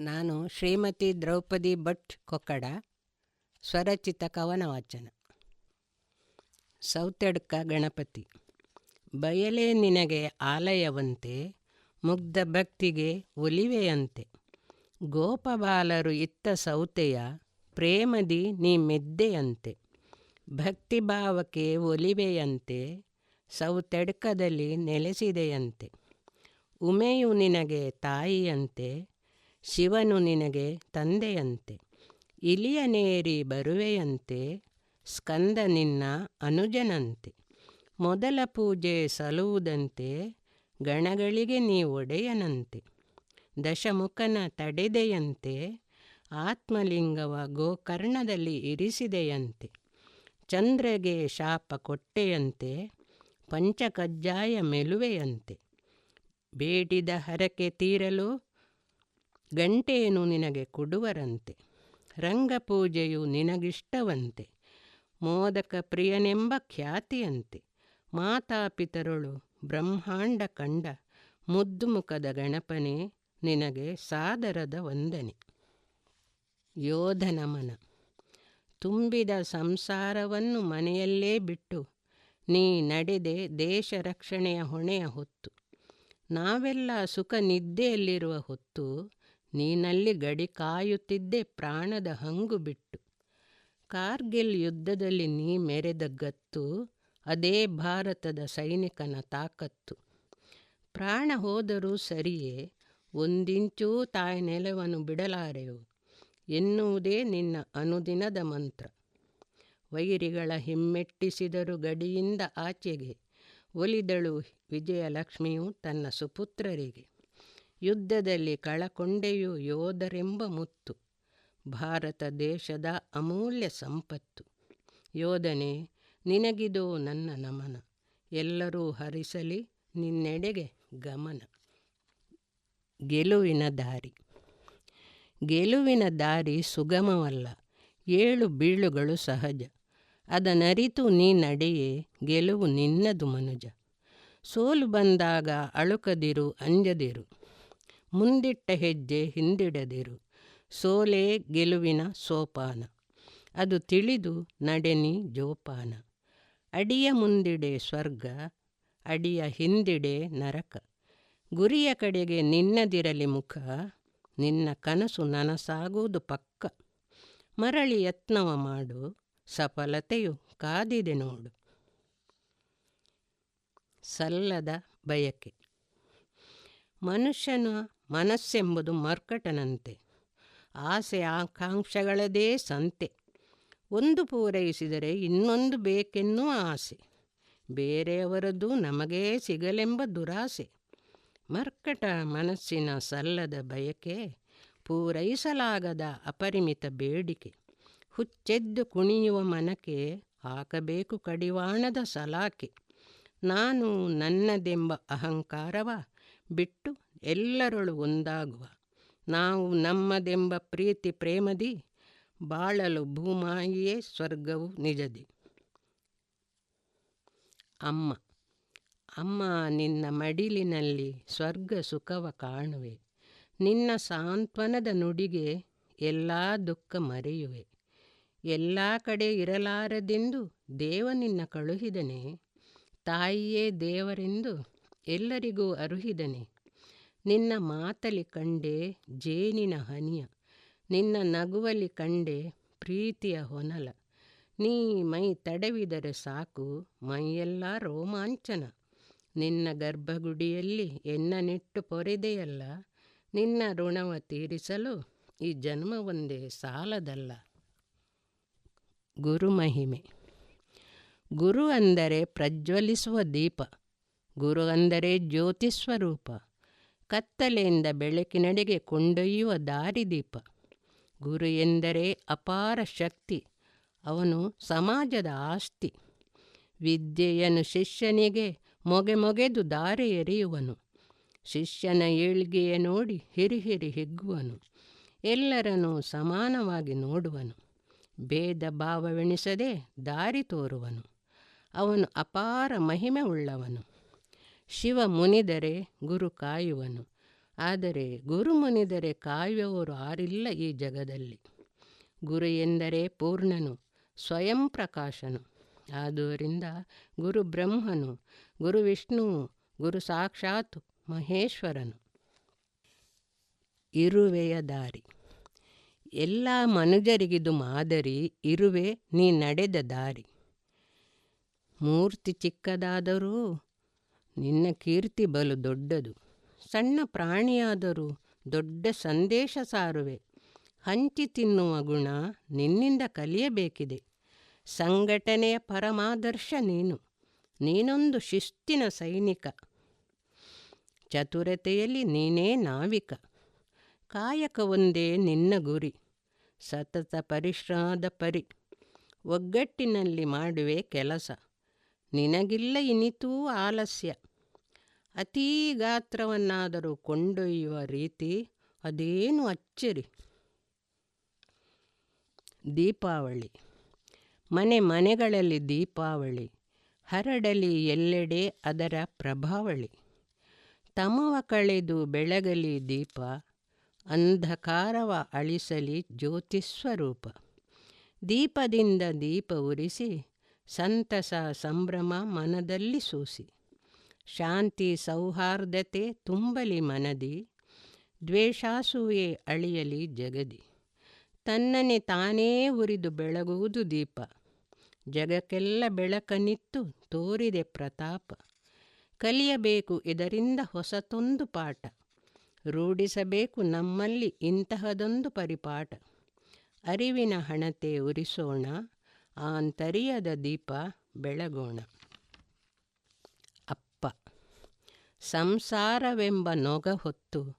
ನಾನು ಶ್ರೀಮತಿ ದ್ರೌಪದಿ ಭಟ್ ಕೊಕ್ಕಡ, ಸ್ವರಚಿತ ಕವನ ವಾಚನ ಸೌತೆಡ್ಕ ಗಣಪತಿ. ಬಯಲೇ ನಿನಗೆ ಆಲಯವಂತೆ, ಮುಗ್ಧ ಭಕ್ತಿಗೆ ಒಲಿವೆಯಂತೆ. ಗೋಪಬಾಲರು ಇತ್ತ ಸೌತೆಯ, ಪ್ರೇಮದಿ ನೀ ಮೆದ್ದೆಯಂತೆ. ಭಕ್ತಿಭಾವಕ್ಕೆ ಒಲಿವೆಯಂತೆ, ಸೌತೆಡ್ಕದಲ್ಲಿ ನೆಲೆಸಿದೆಯಂತೆ. ಉಮೆಯು ನಿನಗೆ ತಾಯಿಯಂತೆ ಶಿವನು ನಿನಗೆ ತಂದೆಯಂತೆ. ಇಲಿಯನೇರಿ ಬರುವೆಯಂತೆ, ಸ್ಕಂದ ನಿನ್ನ ಅನುಜನಂತೆ. ಮೊದಲ ಪೂಜೆ ಸಲುವುದಂತೆ, ಗಣಗಳಿಗೆ ನೀ ಒಡೆಯನಂತೆ. ದಶಮುಖನ ತಡೆದೆಯಂತೆ, ಆತ್ಮಲಿಂಗವ ಗೋಕರ್ಣದಲ್ಲಿ ಇರಿಸಿದೆಯಂತೆ. ಚಂದ್ರಗೆ ಶಾಪ ಕೊಟ್ಟೆಯಂತೆ, ಪಂಚಕಜ್ಜಾಯ ಮೆಲುವೆಯಂತೆ. ಬೇಡಿದ ಹರಕೆ ತೀರಲು ಗಂಟೆಯನ್ನು ನಿನಗೆ ಕೊಡುವರಂತೆ, ರಂಗಪೂಜೆಯು ನಿನಗಿಷ್ಟವಂತೆ, ಮೋದಕ ಪ್ರಿಯನೆಂಬ ಖ್ಯಾತಿಯಂತೆ. ಮಾತಾಪಿತರುಳು ಬ್ರಹ್ಮಾಂಡ ಕಂಡ ಮುದ್ದುಮುಖದ ಗಣಪನೇ ಗಣಪನೆ ನಿನಗೆ ಸಾದರದ ವಂದನೆ. ಯೋಧನ ಮನ ತುಂಬಿದ ಸಂಸಾರವನ್ನು ಮನೆಯಲ್ಲೇ ಬಿಟ್ಟು ನೀ ನಡೆದೆ ದೇಶ ರಕ್ಷಣೆಯ ಹೊಣೆಯ ಹೊತ್ತು. ನಾವೆಲ್ಲ ಸುಖ ನಿದ್ದೆಯಲ್ಲಿರುವ ಹೊತ್ತು ನೀನಲ್ಲಿ ಗಡಿ ಕಾಯುತ್ತಿದ್ದೆ ಪ್ರಾಣದ ಹಂಗು ಬಿಟ್ಟು. ಕಾರ್ಗಿಲ್ ಯುದ್ಧದಲ್ಲಿ ನೀ ಮೆರೆದ ಗತ್ತು ಅದೇ ಭಾರತದ ಸೈನಿಕನ ತಾಕತ್ತು. ಪ್ರಾಣ ಹೋದರೂ ಸರಿಯೇ, ಒಂದಿಂಚೂ ತಾಯಿ ನೆಲವನ್ನು ಬಿಡಲಾರೆವು ಎನ್ನುವುದೇ ನಿನ್ನ ಅನುದಿನದ ಮಂತ್ರ. ವೈರಿಗಳ ಹಿಮ್ಮೆಟ್ಟಿಸಿದರು ಗಡಿಯಿಂದ ಆಚೆಗೆ, ಒಲಿದಳು ವಿಜಯಲಕ್ಷ್ಮಿಯು ತನ್ನ ಸುಪುತ್ರರಿಗೆ. ಯುದ್ಧದಲ್ಲಿ ಕಳಕೊಂಡೆಯು ಯೋಧರೆಂಬ ಮುತ್ತು. ಭಾರತ ದೇಶದ ಅಮೂಲ್ಯ ಸಂಪತ್ತು. ಯೋಧನೆ, ನಿನಗಿದೋ ನನ್ನ ನಮನ. ಎಲ್ಲರೂ ಹರಿಸಲಿ ನಿನ್ನೆಡೆಗೆ ಗಮನ. ಗೆಲುವಿನ ದಾರಿ. ಗೆಲುವಿನ ದಾರಿ ಸುಗಮವಲ್ಲ, ಏಳು ಬೀಳುಗಳು ಸಹಜ. ಅದನರಿತು ನೀ ನಡೆಯೇ, ಗೆಲುವು ನಿನ್ನದು ಮನುಜ. ಸೋಲು ಬಂದಾಗ ಅಳುಕದಿರು ಅಂಜದಿರು. ಮುಂದಿಟ್ಟ ಹೆಜ್ಜೆ ಹಿಂದಿಡದಿರು. ಸೋಲೇ ಗೆಲುವಿನ ಸೋಪಾನ. ಅದು ತಿಳಿದು ನಡೆನಿ ಜೋಪಾನ. ಅಡಿಯ ಮುಂದಿಡೆ ಸ್ವರ್ಗ, ಅಡಿಯ ಹಿಂದಿಡೆ ನರಕ. ಗುರಿಯ ಕಡೆಗೆ ನಿನ್ನದಿರಲಿ ಮುಖ, ನಿನ್ನ ಕನಸು ನನಸಾಗುವುದು ಪಕ್ಕ. ಮರಳಿ ಯತ್ನವ ಮಾಡು, ಸಫಲತೆಯು ಕಾದಿದೆ ನೋಡು. ಸಲ್ಲದ ಬಯಕೆ. ಮನುಷ್ಯನ ಮನಸ್ಸೆಂಬುದು ಮರ್ಕಟನಂತೆ. ಆಸೆ ಆಕಾಂಕ್ಷೆಗಳದೇ ಸಂತೆ. ಒಂದು ಪೂರೈಸಿದರೆ ಇನ್ನೊಂದು ಬೇಕೆನ್ನುವ ಆಸೆ. ಬೇರೆಯವರದ್ದು ನಮಗೇ ಸಿಗಲೆಂಬ ದುರಾಸೆ. ಮರ್ಕಟ ಮನಸ್ಸಿನ ಸಲ್ಲದ ಬಯಕೆ, ಪೂರೈಸಲಾಗದ ಅಪರಿಮಿತ ಬೇಡಿಕೆ. ಹುಚ್ಚೆದ್ದು ಕುಣಿಯುವ ಮನಕ್ಕೆ ಹಾಕಬೇಕು ಕಡಿವಾಣದ ಸಲಾಕೆ. ನಾನು ನನ್ನದೆಂಬ ಅಹಂಕಾರವ ಬಿಟ್ಟು ಎಲ್ಲರೊಳು ಒಂದಾಗುವ. ನಾವು ನಮ್ಮದೆಂಬ ಪ್ರೀತಿ ಪ್ರೇಮದಿ, ಬಾಳಲು ಭೂಮಾಯಿಯೇ ಸ್ವರ್ಗವು ನಿಜದಿ. ಅಮ್ಮ ಅಮ್ಮ, ನಿನ್ನ ಮಡಿಲಿನಲ್ಲಿ ಸ್ವರ್ಗ ಸುಖವ ಕಾಣುವೆ. ನಿನ್ನ ಸಾಂತ್ವನದ ನುಡಿಗೆ ಎಲ್ಲ ದುಃಖ ಮರೆಯುವೆ. ಎಲ್ಲ ಕಡೆ ಇರಲಾರದೆಂದು ದೇವ ನಿನ್ನ ಕಳುಹಿದನೆ. ತಾಯಿಯೇ ದೇವರೆಂದು ಎಲ್ಲರಿಗೂ ಅರುಹಿದನೆ. ನಿನ್ನ ಮಾತಲಿ ಕಂಡೆ ಜೇನಿನ ಹನಿಯ, ನಿನ್ನ ನಗುವಲಿ ಕಂಡೆ ಪ್ರೀತಿಯ ಹೊನಲ. ನೀ ಮೈ ತಡವಿದರೆ ಸಾಕು ಮೈಯೆಲ್ಲ ರೋಮಾಂಚನ. ನಿನ್ನ ಗರ್ಭಗುಡಿಯಲ್ಲಿ ಎನ್ನನಿಟ್ಟು ಪೊರೆದೆಯಲ್ಲ, ನಿನ್ನ ಋಣವ ತೀರಿಸಲು ಈ ಜನ್ಮವೊಂದೇ ಸಾಲದಲ್ಲ. ಗುರುಮಹಿಮೆ. ಗುರು ಅಂದರೆ ಪ್ರಜ್ವಲಿಸುವ ದೀಪ, ಗುರು ಅಂದರೆ ಜ್ಯೋತಿ ಸ್ವರೂಪ. ಕತ್ತಲೆಯಿಂದ ಬೆಳಕಿನಡೆಗೆ ಕೊಂಡೊಯ್ಯುವ ದಾರಿದೀಪ. ಗುರು ಎಂದರೆ ಅಪಾರ ಶಕ್ತಿ, ಅವನು ಸಮಾಜದ ಆಸ್ತಿ. ವಿದ್ಯೆಯನ್ನು ಶಿಷ್ಯನಿಗೆ ಮೊಗೆ ಮೊಗೆದು ದಾರಿ ಎರೆಯುವನು. ಶಿಷ್ಯನ ಏಳ್ಗೆಯ ನೋಡಿ ಹಿರಿ ಹಿರಿ ಹಿಗ್ಗುವನು. ಎಲ್ಲರನ್ನೂ ಸಮಾನವಾಗಿ ನೋಡುವನು. ಭೇದ ಭಾವವೆಣಿಸದೆ ದಾರಿ ತೋರುವನು. ಅವನು ಅಪಾರ ಮಹಿಮೆ ಉಳ್ಳವನು ಶಿವ ಮುನಿದರೆ ಗುರು ಕಾಯುವನು. ಆದರೆ ಗುರು ಮುನಿದರೆ ಕಾಯುವವರು ಆರಿಲ್ಲ ಈ ಜಗದಲ್ಲಿ. ಗುರು ಎಂದರೆ ಪೂರ್ಣನು, ಸ್ವಯಂ ಪ್ರಕಾಶನು. ಆದುದರಿಂದ ಗುರು ಬ್ರಹ್ಮನು, ಗುರು ವಿಷ್ಣುವು ಗುರು ಸಾಕ್ಷಾತ್ ಮಹೇಶ್ವರನು. ಇರುವೆಯ ದಾರಿ. ಎಲ್ಲ ಮನುಜರಿಗಿದು ಮಾದರಿ ಇರುವೆ ನೀ ನಡೆದ ದಾರಿ. ಮೂರ್ತಿ ಚಿಕ್ಕದಾದರೂ ನಿನ್ನ ಕೀರ್ತಿ ಬಲು ದೊಡ್ಡದು. ಸಣ್ಣ ಪ್ರಾಣಿಯಾದರೂ ದೊಡ್ಡ ಸಂದೇಶ ಸಾರುವೆ. ಹಂಚಿ ತಿನ್ನುವ ಗುಣ ನಿನ್ನಿಂದ ಕಲಿಯಬೇಕಿದೆ. ಸಂಘಟನೆಯ ಪರಮಾದರ್ಶ ನೀನು. ನೀನೊಂದು ಶಿಸ್ತಿನ ಸೈನಿಕ. ಚತುರತೆಯಲ್ಲಿ ನೀನೇ ನಾವಿಕ. ಕಾಯಕವೊಂದೇ ನಿನ್ನ ಗುರಿ. ಸತತ ಪರಿಶ್ರಮದ ಪರಿ. ಒಗ್ಗಟ್ಟಿನಲ್ಲಿ ಮಾಡುವೆ ಕೆಲಸ. ನಿನಗಿಲ್ಲ ಇನಿತೂ ಆಲಸ್ಯ. ಅತೀ ಗಾತ್ರವನ್ನಾದರೂ ಕೊಂಡೊಯ್ಯುವ ರೀತಿ ಅದೇನು ಅಚ್ಚರಿ. ದೀಪಾವಳಿ. ಮನೆ ಮನೆಗಳಲ್ಲಿ ದೀಪಾವಳಿ, ಹರಡಲಿ ಎಲ್ಲೆಡೆ ಅದರ ಪ್ರಭಾವಳಿ. ತಮವ ಕಳೆದು ಬೆಳಗಲಿ ದೀಪ, ಅಂಧಕಾರವ ಅಳಿಸಲಿ ಜ್ಯೋತಿಸ್ವರೂಪ ದೀಪದಿಂದ ದೀಪ ಉರಿಸಿ, ಸಂತಸ ಸಂಭ್ರಮ ಮನದಲ್ಲಿ ಸೂಸಿ. ಶಾಂತಿ ಸೌಹಾರ್ದತೆ ತುಂಬಲಿ ಮನದಿ, ದ್ವೇಷಾಸುವೆ ಅಳಿಯಲಿ ಜಗದಿ. ತನ್ನನೆ ತಾನೇ ಉರಿದು ಬೆಳಗುವುದು ದೀಪ. ಜಗಕ್ಕೆಲ್ಲ ಬೆಳಕನಿತ್ತು ತೋರಿದೆ ಪ್ರತಾಪ. ಕಲಿಯಬೇಕು ಇದರಿಂದ ಹೊಸತೊಂದು ಪಾಠ. ರೂಢಿಸಬೇಕು ನಮ್ಮಲ್ಲಿ ಇಂತಹದೊಂದು ಪರಿಪಾಠ. ಅರಿವಿನ ಹಣತೆ ಉರಿಸೋಣ, ಆಂತರ್ಯದ ದೀಪ ಬೆಳಗೋಣ ಅಪ್ಪ ಸಂಸಾರವೆಂಬ ನೊಗ ಹೊತ್ತು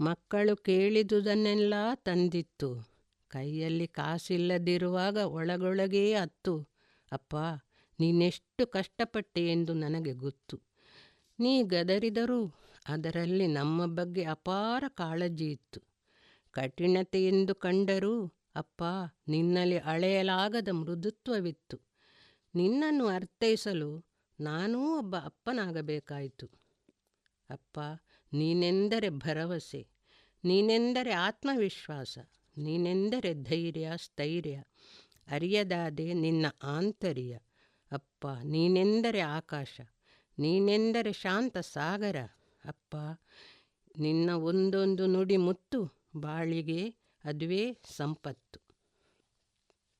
ಮಕ್ಕಳು ಕೇಳಿದುದನ್ನೆಲ್ಲ ತಂದಿತ್ತು. ಕೈಯಲ್ಲಿ ಕಾಸಿಲ್ಲದಿರುವಾಗ ಒಳಗೊಳಗೇ ಅತ್ತು. ಅಪ್ಪ, ನೀನೆಷ್ಟು ಕಷ್ಟಪಟ್ಟೆ ಎಂದು ನನಗೆ ಗೊತ್ತು. ನೀ ಗದರಿದರೂ ಅದರಲ್ಲಿ ನಮ್ಮ ಬಗ್ಗೆ ಅಪಾರ ಕಾಳಜಿ ಇತ್ತು. ಕಠಿಣತೆ ಎಂದು ಕಂಡರೂ ಅಪ್ಪ, ನಿನ್ನಲ್ಲಿ ಅಳೆಯಲಾಗದ ಮೃದುತ್ವವಿತ್ತು. ನಿನ್ನನ್ನು ಅರ್ಥೈಸಲು ನಾನೂ ಒಬ್ಬ ಅಪ್ಪನಾಗಬೇಕಾಯಿತು. ಅಪ್ಪ, ನೀನೆಂದರೆ ಭರವಸೆ, ನೀನೆಂದರೆ ಆತ್ಮವಿಶ್ವಾಸ, ನೀನೆಂದರೆ ಧೈರ್ಯ, ಸ್ಥೈರ್ಯ, ಅರಿಯದಾದೆ ನಿನ್ನ ಆಂತರ್ಯ. ಅಪ್ಪ, ನೀನೆಂದರೆ ಆಕಾಶ, ನೀನೆಂದರೆ ಶಾಂತ ಸಾಗರ. ಅಪ್ಪ, ನಿನ್ನ ಒಂದೊಂದು ನುಡಿ ಮುತ್ತು, ಬಾಳಿಗೆ ಅದುವೇ ಸಂಪತ್ತು.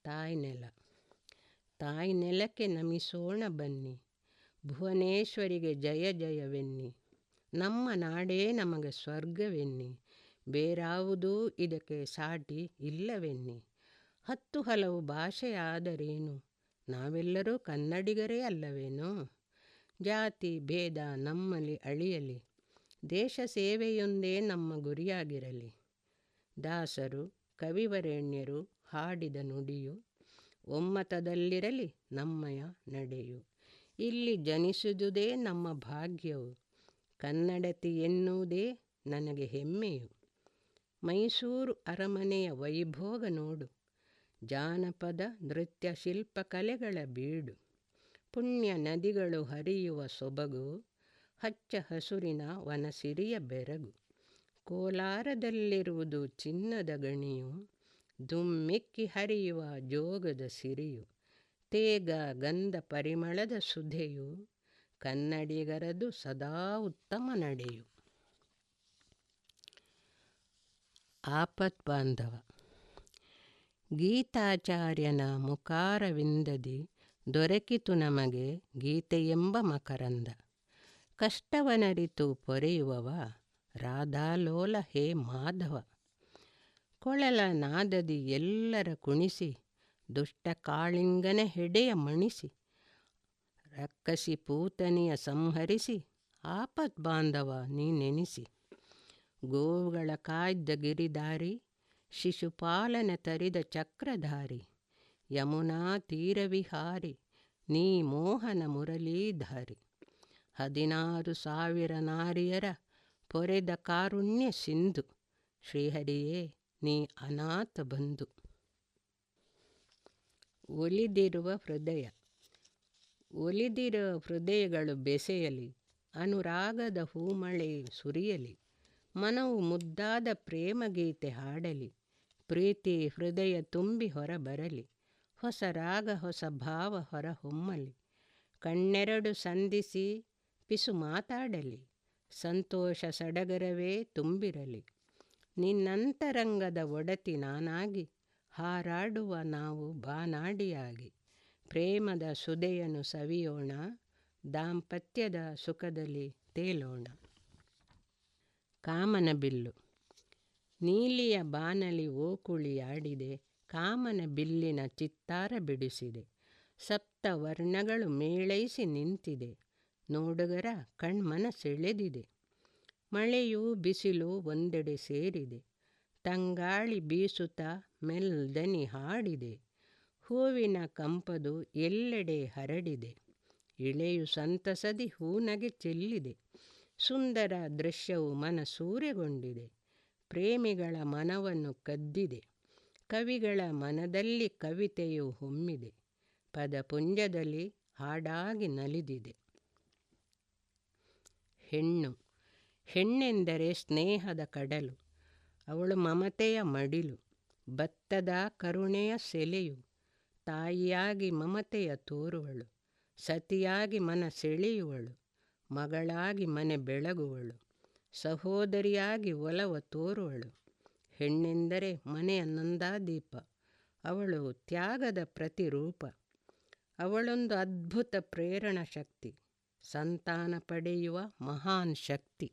ತಾಯಿ ನೆಲ, ತಾಯಿ ನೆಲಕ್ಕೆ ನಮಿಸೋಣ ಬನ್ನಿ. ಭುವನೇಶ್ವರಿಗೆ ಜಯ, ಜಯವೆನ್ನಿ. ನಮ್ಮ ನಾಡೇ ನಮಗೆ ಸ್ವರ್ಗವೆನ್ನಿ. ಬೇರಾವುದೂ ಇದಕ್ಕೆ ಸಾಟಿ ಇಲ್ಲವೆನ್ನಿ. ಹತ್ತು ಹಲವು ಭಾಷೆಯಾದರೇನು? ನಾವೆಲ್ಲರೂ ಕನ್ನಡಿಗರೇ ಅಲ್ಲವೇನೋ? ಜಾತಿ, ಭೇದ ನಮ್ಮಲ್ಲಿ ಅಳಿಯಲಿ. ದೇಶ ಸೇವೆಯೊಂದೇ ನಮ್ಮ ಗುರಿಯಾಗಿರಲಿ. ದಾಸರು, ಕವಿವರೇಣ್ಯರು ಹಾಡಿದ ನುಡಿಯು ಒಮ್ಮತದಲ್ಲಿರಲಿ, ನಮ್ಮಯ ನಡೆಯು. ಇಲ್ಲಿ ಜನಿಸುವುದೇ ನಮ್ಮ ಭಾಗ್ಯವು. ಕನ್ನಡತಿ ಎನ್ನುವುದೇ ನನಗೆ ಹೆಮ್ಮೆಯು. ಮೈಸೂರು ಅರಮನೆಯ ವೈಭೋಗ ನೋಡು. ಜಾನಪದ ನೃತ್ಯ ಶಿಲ್ಪಕಲೆಗಳ ಬೀಡು. ಪುಣ್ಯ ನದಿಗಳು ಹರಿಯುವ ಸೊಬಗು. ಹಚ್ಚ ಹಸುರಿನ ವನಸಿರಿಯ ಬೆರಗು. ಕೋಲಾರದಲ್ಲಿರುವುದು ಚಿನ್ನದ ಗಣಿಯು. ದುಮ್ಮಿಕ್ಕಿ ಹರಿಯುವ ಜೋಗದ ಸಿರಿಯು. ತೇಗ ಗಂಧ ಪರಿಮಳದ ಸುಧೆಯು. ಕನ್ನಡಿಗರದು ಸದಾ ಉತ್ತಮ ನಡೆಯು. ಆಪತ್ ಬಾಂಧವ ಗೀತಾಚಾರ್ಯನ ಮುಖಾರವಿಂದದಿ ದೊರಕಿತು ನಮಗೆ ಗೀತೆಯೆಂಬ ಮಕರಂದ. ಕಷ್ಟವನರಿತು ಪೊರೆಯುವವ ರಾಧಾಲೋಲ ಹೇ ಮಾಧವ. ಕೊಳಲ ನಾದದಿ ಎಲ್ಲರ ಕುಣಿಸಿ ದುಷ್ಟ ಕಾಳಿಂಗನ ಹೆಡೆಯ ಮಣಿಸಿ ರಕ್ಕಸಿ ಪೂತನಿಯ ಸಂಹರಿಸಿ ಆಪತ್ ಬಾಂಧವ ನೀನೆನಿಸಿ. ಗೋವುಗಳ ಕಾಯ್ದ ಗಿರಿದಾರಿ, ಶಿಶುಪಾಲನ ತರಿದ ಚಕ್ರಧಾರಿ, ಯಮುನಾ ತೀರವಿಹಾರಿ, ನೀ ಮೋಹನ ಮುರಳೀಧಾರಿ ಹದಿನಾರು ಸಾವಿರ ನಾರಿಯರ ಪೊರೆದ ಕಾರುಣ್ಯ ಸಿಂಧು, ಶ್ರೀಹರಿಯೇ, ನೀ ಅನಾಥ ಬಂಧು. ಒಲಿದಿರುವ ಹೃದಯ ಒಲಿದಿರುವ ಹೃದಯಗಳು ಬೆಸೆಯಲಿ, ಅನುರಾಗದ ಹೂಮಳೆ ಸುರಿಯಲಿ, ಮನವು ಮುದ್ದಾದ ಪ್ರೇಮಗೀತೆ ಹಾಡಲಿ, ಪ್ರೀತಿ ಹೃದಯ ತುಂಬಿ ಹೊರಬರಲಿ, ಹೊಸ ರಾಗ ಹೊಸ ಭಾವ ಹೊರ ಹೊಮ್ಮಲಿ ಕಣ್ಣೆರಡು ಸಂಧಿಸಿ ಪಿಸು ಮಾತಾಡಲಿ, ಸಂತೋಷ ಸಡಗರವೇ ತುಂಬಿರಲಿ, ನಿನ್ನಂತರಂಗದ ಒಡತಿ ನಾನಾಗಿ ಹಾರಾಡುವ ನಾವು ಬಾನಾಡಿಯಾಗಿ. ಪ್ರೇಮದ ಸುದೆಯನ್ನು ಸವಿಯೋಣ, ದಾಂಪತ್ಯದ ಸುಖದಲ್ಲಿ ತೇಲೋಣ. ಕಾಮನ ಬಿಲ್ಲು. ನೀಲಿಯ ಬಾನಲಿ ಓಕುಳಿಯಾಡಿದೆ ಕಾಮನ ಬಿಲ್ಲಿನ ಚಿತ್ತಾರ ಬಿಡಿಸಿದೆ. ಸಪ್ತ ವರ್ಣಗಳು ಮೇಳೈಸಿ ನಿಂತಿದೆ, ನೋಡುಗರ ಕಣ್ಮನ ಸೆಳೆದಿದೆ ಮಳೆಯು ಬಿಸಿಲು ಒಂದೆಡೆ ಸೇರಿದೆ, ತಂಗಾಳಿ ಬೀಸುತ್ತ ಮೆಲ್ದನಿ ಹಾಡಿದೆ. ಹೂವಿನ ಕಂಪದು ಎಲ್ಲೆಡೆ ಹರಡಿದೆ. ಇಳೆಯು ಸಂತಸದಿ ಹೂನಗೆ ಚೆಲ್ಲಿದೆ. ಸುಂದರ ದೃಶ್ಯವು ಮನ ಸೂರೆಗೊಂಡಿದೆ ಪ್ರೇಮಿಗಳ ಮನವನ್ನು ಕದ್ದಿದೆ. ಕವಿಗಳ ಮನದಲ್ಲಿ ಕವಿತೆಯು ಹೊಮ್ಮಿದೆ. ಪದಪುಂಜದಲ್ಲಿ ಹಾಡಾಗಿ ನಲಿದಿದೆ. ಹೆಣ್ಣು. ಹೆಣ್ಣೆಂದರೆ ಸ್ನೇಹದ ಕಡಲು. ಅವಳು ಮಮತೆಯ ಮಡಿಲು. ಭತ್ತದ ಕರುಣೆಯ ಸೆಲೆಯು. ತಾಯಿಯಾಗಿ ಮಮತೆಯ ತೋರುವಳು, ಸತಿಯಾಗಿ ಮನ ಸೆಳೆಯುವಳು, ಮಗಳಾಗಿ ಮನೆ ಬೆಳಗುವಳು, ಸಹೋದರಿಯಾಗಿ ಒಲವ ತೋರುವಳು. ಹೆಣ್ಣೆಂದರೆ ಮನೆಯ ನಂದಾದೀಪ, ಅವಳು ತ್ಯಾಗದ ಪ್ರತಿರೂಪ. ಅವಳೊಂದು ಅದ್ಭುತ ಪ್ರೇರಣಾ ಶಕ್ತಿ, ಸಂತಾನ ಪಡೆಯುವ ಮಹಾನ್ ಶಕ್ತಿ.